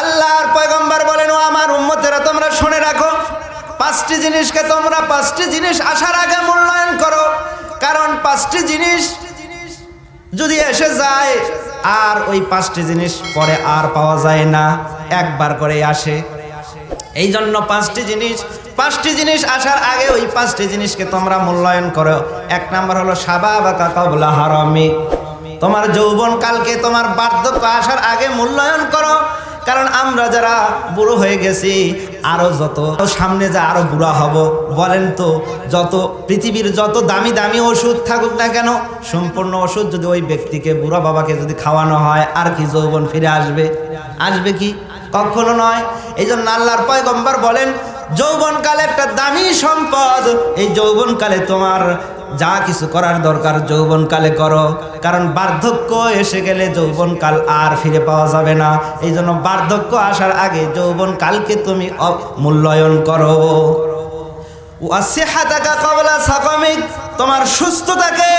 আল্লাহর পয়গম্বর বলেন, ও আমার উম্মতেরা, তোমরা শুনে রাখো, পাঁচটি জিনিসকে তোমরা পাঁচটি জিনিস আসার আগে মূল্যায়ন করো। কারণ পাঁচটি জিনিস যদি এসে যায়, আর ওই পাঁচটি জিনিস পরে আর পাওয়া যায় না, একবার করে আসে। এই জন্য পাঁচটি জিনিস পাঁচটি জিনিস আসার আগে ওই পাঁচটি জিনিসকে তোমরা মূল্যায়ন করো। এক নাম্বার হলো সাবা বা কাকাবুলা হারামি। তোমার যৌবন কালকে তোমার বার্ধক্য আসার আগে মূল্যায়ন করো। কারণ আমরা যারা বুড়ো হয়ে গেছি, আরও যত সামনে যা আরও বুড়া হব, বলেন তো, যত পৃথিবীর যত দামি দামি ওষুধ থাকুক না কেন, সম্পূর্ণ ওষুধ যদি ওই ব্যক্তিকে, বুড়া বাবাকে যদি খাওয়ানো হয়, আর কি যৌবন ফিরে আসবে? আসবে কি? কখনো নয়। এই জন্য আল্লাহর পয়গম্বর বলেন, যৌবনকালে একটা দামি সম্পদ, এই যৌবনকালে তোমার যা কিছু করার দরকার যৌবনকালে করো। কারণ বার্ধক্য এসে গেলে যৌবনকাল আর ফিরে পাওয়া যাবে না। এই জন্য বার্ধক্য আসার আগে যৌবনকালকে তুমি মূল্যায়ন করো। তোমার সুস্থতাকে,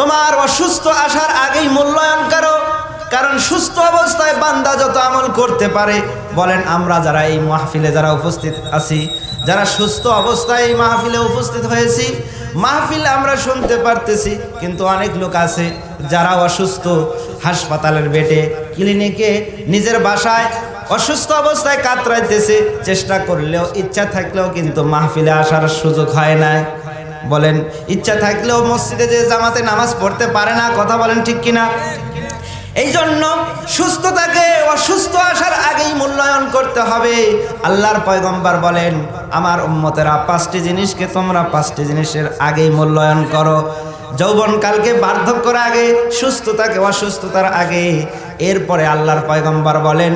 তোমার অসুস্থ আসার আগেই মূল্যায়ন করো। কারণ সুস্থ অবস্থায় বান্দা যত আমল করতে পারে, বলেন আমরা যারা এই মাহফিলে যারা উপস্থিত আছি, যারা সুস্থ অবস্থায় এই মাহফিলে উপস্থিত হয়েছি মাহফিলে আমরা শুনতে পারতেছি, কিন্তু অনেক লোক আছে যারা অসুস্থ হাসপাতালের বেডে, ক্লিনিকে, নিজের বাসায় অসুস্থ অবস্থায় কাতরাইতেছে, চেষ্টা করলেও, ইচ্ছা থাকলেও কিন্তু মাহফিলে আসার সুযোগ হয় না বলেন, ইচ্ছা থাকলেও মসজিদে যে জামাতে নামাজ পড়তে পারে না, কথা বলেন ঠিক কিনা? এই জন্য সুস্থতাকে অসুস্থ আসার আগেই মূল্যায়ন করতে হবে। আল্লাহর পয়গম্বর বলেন, আমার উম্মতেরা পাঁচটি জিনিসকে তোমরা পাঁচটি জিনিসের আগেই মূল্যায়ন করো। যৌবনকালকে বার্ধক্যর আগে, সুস্থতাকে অসুস্থতার আগে। এরপরে আল্লাহর পয়গম্বর বলেন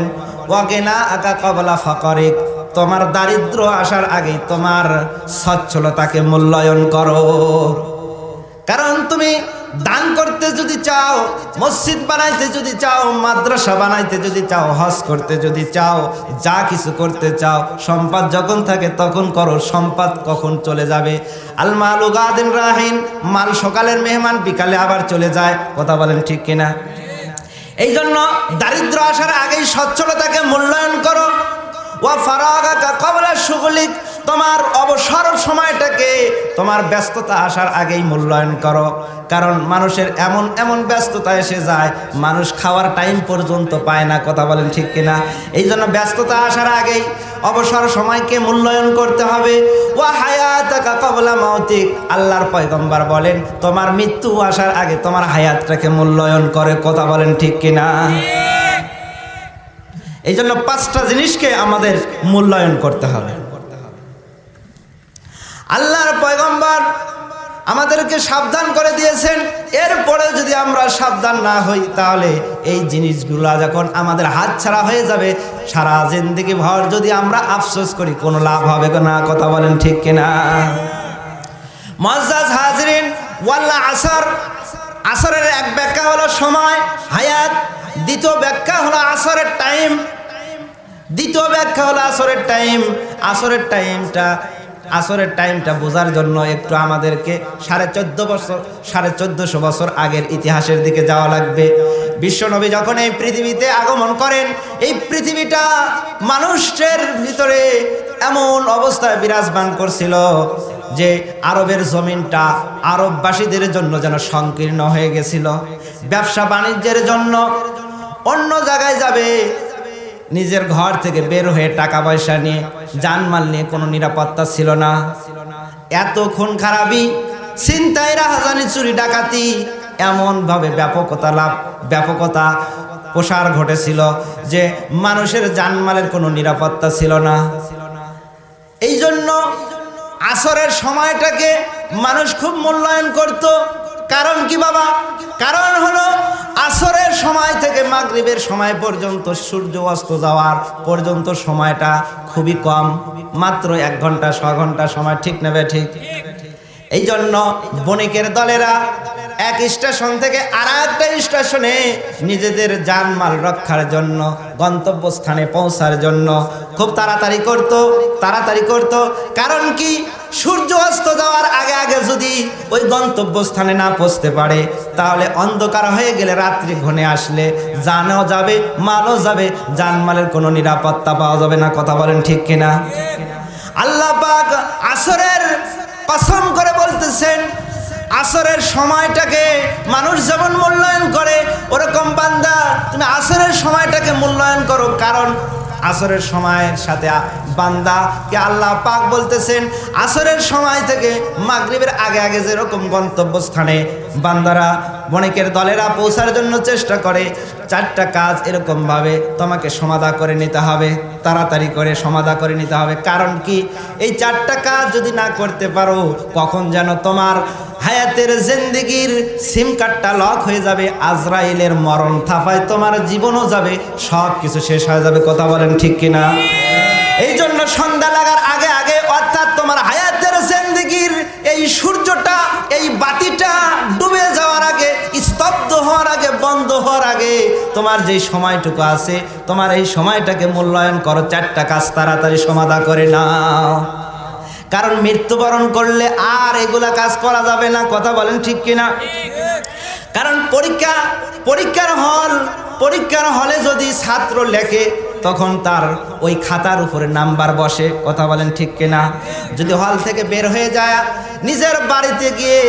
ওকে না আকা কবলা ফকরিক, তোমার দারিদ্র আসার আগেই তোমার সচ্ছলতাকে মূল্যায়ন করো। কারণ তুমি দান করতে যদি চাও, মসজিদ বানাইতে যদি চাও, মাদ্রাসা বানাইতে যদি চাও, হজ করতে যদি চাও, যা কিছু করতে চাও, সম্পদ যখন থাকে তখন করো, সম্পদ কখন চলে যাবে? আল মাল উগাদিন রাহিন মাল সকালের মেহমান, বিকালে আবার চলে যায়। কথা বলেন ঠিক কিনা? এই জন্য দারিদ্র আসার আগেই সচ্ছলতাকে মূল্যায়ন করো। ওয়া ফারাগাকা কবলা সুগলিক তোমার অবসর সময়টাকে তোমার ব্যস্ততা আসার আগেই মূল্যায়ন করো। কারণ মানুষের এমন এমন ব্যস্ততা এসে যায় মানুষ খাওয়ার টাইম পর্যন্ত পায় না কথা বলেন ঠিক কিনা? এই জন্য ব্যস্ততা আসার আগেই অবসর সময়কে মূল্যায়ন করতে হবে। ও হায়াতাকা কবলা মাউতিক আল্লাহর পয়গম্বর বলেন তোমার মৃত্যু আসার আগে তোমার হায়াতটাকে মূল্যায়ন করে কথা বলেন ঠিক কিনা? এই জন্য পাঁচটা জিনিসকে আমাদের মূল্যায়ন করতে হবে। আল্লাহর পয়গম্বর আমাদেরকে সাবধান করে দিয়েছেন। এরপরে যদি আমরা সাবধান না হই, তাহলে এই জিনিসগুলা যখন আমাদের হাত ছাড়া হয়ে যাবে। সারা জিন্দিগি ভর যদি আমরা আফসোস করি, কোনো লাভ হবে না, কথা বলেন ঠিক কিনা মজাজ হাজরিন, ওয়াল্লা আসর। আসরের এক ব্যাখ্যা হলো সময়, হায়াত। দ্বিতীয় ব্যাখ্যা হলো আসরের টাইম। দ্বিতীয় ব্যাখ্যা হলো আসরের টাইম। আসরের টাইমটা আসরের টাইমটা বোঝার জন্য একটু আমাদেরকে সাড়ে চোদ্দ বছর, সাড়ে চোদ্দশো বছর আগের ইতিহাসের দিকে যাওয়া লাগবে। বিশ্বনবী যখন এই পৃথিবীতে আগমন করেন, এই পৃথিবীটা মানুষের ভিতরে এমন অবস্থায় বিরাজমান করছিল যে আরবের জমিনটা আরববাসীদের জন্য যেন সংকীর্ণ হয়ে গেছিল। ব্যবসা বাণিজ্যের জন্য অন্য জায়গায় যাবে, নিজের ঘর থেকে বের হয়ে টাকা পয়সা নিয়ে জানমাল নিয়ে কোনো নিরাপত্তা ছিল না। এত খুন খারাপি চিন্তায় রাহাজানি, চুরি, ডাকাতি, এমনভাবে ব্যাপকতা লাভ, ব্যাপকতা প্রসার ঘটেছিল যে মানুষের জানমালের কোনো নিরাপত্তা ছিল না। এই জন্য আসরের সময়টাকে মানুষ খুব মূল্যায়ন করত। কারণ কি বাবা? কারণ হলো আসরের সময় থেকে মাগরিবের সময় পর্যন্ত সূর্য অস্ত যাওয়ার পর্যন্ত সময়টা খুবই কম। মাত্র এক ঘণ্টা, ছ ঘণ্টা সময়, ঠিক নেবে ঠিক? এই জন্য বণিকের দলেরা এক স্টেশন থেকে আর একটা স্টেশনে নিজেদের জানমাল রক্ষার জন্য, গন্তব্যস্থানে পৌঁছার জন্য খুব তাড়াতাড়ি করত তাড়াতাড়ি করত। কারণ কি? সূর্য অস্ত যাওয়ার আগে আগে যদি ওই গন্তব্যস্থানে না পৌঁছতে পারে, তাহলে অন্ধকার হয়ে গেলে রাত্রি ঘনে আসলে জানও যাবে, মালও যাবে, জানমালের কোনো নিরাপত্তা পাওয়া যাবে না, কথা বলেন ঠিক কিনা? আল্লাহ আসরের সময়টাকে মানুষ যেমন মূল্যায়ন করে, ওরকম বান্দা, তুমি আসরের সময়টাকে মূল্যায়ন করো। কারণ আসরের সময়ের সাথে বান্দা কে আল্লাহ পাক বলতেছেন, আসরের সময় থেকে মাগরিবের আগে আগে যেরকম গন্তব্যস্থানে বান্দারা বণিকের দলেরা পৌঁছার জন্য চেষ্টা করে। চারটা কাজ এরকমভাবে তোমাকে সমাধা করে নিতে হবে, তাড়াতাড়ি করে সমাধা করে নিতে হবে। কারণ কি? এই চারটা কাজ যদি না করতে পারো, কখন যেন তোমার হায়াতের জিন্দিগির সিম কার্ডটা লক হয়ে যাবে, আজরাইলের মরণ থাফায় তোমার জীবনও যাবে সব কিছু শেষ হয়ে যাবে। কথা বলেন ঠিক কিনা? এই জন্য সন্ধ্যা লাগার আগে আগে অর্থাৎ তোমার হায়াতের জিন্দিগির এই সূর্যটা, এই বাতিটা হওয়ার আগে তোমার যেই সময়টুকু আছে, তোমার এই সময়টাকে মূল্যায়ন করো, চারটা কাজ তাড়াতাড়ি সমাধা করে নাও। কারণ মৃত্যুবরণ করলে আর এগুলা কাজ করা যাবে না, কথা বলেন ঠিক কিনা? কারণ পরীক্ষা, পরীক্ষার হল, পরীক্ষার হলে যদি ছাত্র লেখে, তখন তার ওই খাতার উপরে নাম্বার বসে, কথা বলেন ঠিক কিনা? যদি হল থেকে বের হয়ে যায়, নিজের বাড়িতে গিয়ে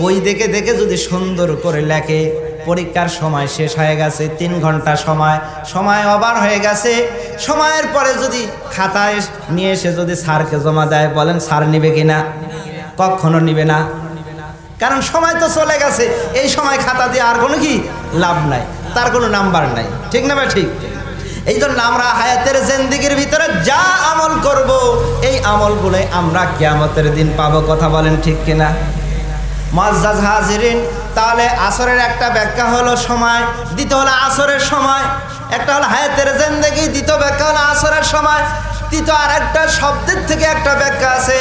বই দেখে দেখে যদি সুন্দর করে লেখে পরীক্ষার সময় শেষ হয়ে গেছে, তিন ঘণ্টা সময়। সময় অবার হয়ে গেছে। সময়ের পরে যদি খাতায় নিয়ে এসে যদি স্যারকে জমা দেয়, বলেন, স্যার নিবে কিনা? কখনো নিবে না। কারণ সময় তো চলে গেছে। এই সময় খাতা দিয়ে আর কোনো কি লাভ নাই, তার কোনো নাম্বার নাই। ঠিক না ভাই ঠিক? এই জন্য আমরা হায়াতের জিন্দিগির ভিতরে যা আমল করব, এই আমলগুলো আমরা কেয়ামতের দিন পাবো। কথা বলেন ঠিক কিনা? মাজ্জাজ হাজিরিন তাহলে আসরের একটা ব্যাখ্যা হলো সময়, দ্বিতীয় হলো আসরের সময়, একটা হলো হায়াতের জিন্দেগি, দ্বিতীয় ব্যাখ্যা হলো আসরের সময়, তৃতীয় আর একটা শব্দের থেকে একটা ব্যাখ্যা আছে,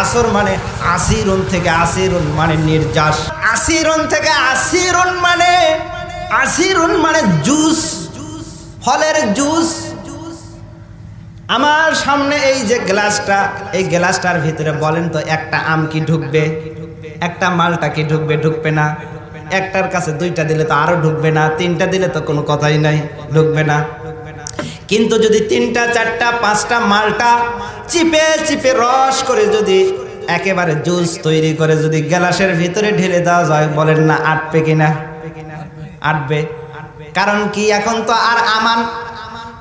আসর মানে আসিরুন থেকে আসিরুন মানে নির্যাস। আসিরুন থেকে আসিরুন মানে আসিরুন মানে জুস, ফলের জুস। আমার সামনে এই যে গ্লাসটা, এই গ্লাসটার ভিতরে বলেন তো একটা আম কি ঢুকবে? একটা মালটা কি ঢুকবে ঢুকবে না? একটার কাছে দুইটা দিলে তো আরও ঢুকবে না, তিনটা দিলে তো কোনো কথাই নাই, ঢুকবে না। কিন্তু যদি তিনটা, চারটা, পাঁচটা মালটা চিপে চিপে রস করে যদি একেবারে জুস তৈরি করে যদি গ্লাসের ভিতরে ঢেলে দেওয়া যায়, বলেন না আটবে কিনা আটবে। কারণ কি? এখন তো আর আমান,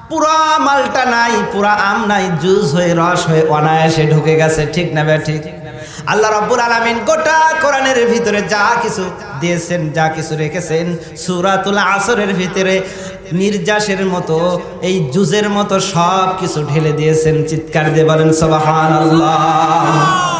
পুরা মালটা নাই, পুরা আম নাই, জুস হয়ে, রস হয়ে অনায়াসে ঢুকে গেছে, ঠিক না বে ঠিক? আল্লাহ রাব্বুল আলামিন গোটা কোরআনের ভিতরে যা কিছু দিয়েছেন, যা কিছু রেখেছেন, সুরাতুল আসরের ভিতরে নির্যাসের মতো, এই জুজের মতো সব কিছু ঢেলে দিয়েছেন। চিৎকার দিয়ে বলেন, সুবহানাল্লাহ।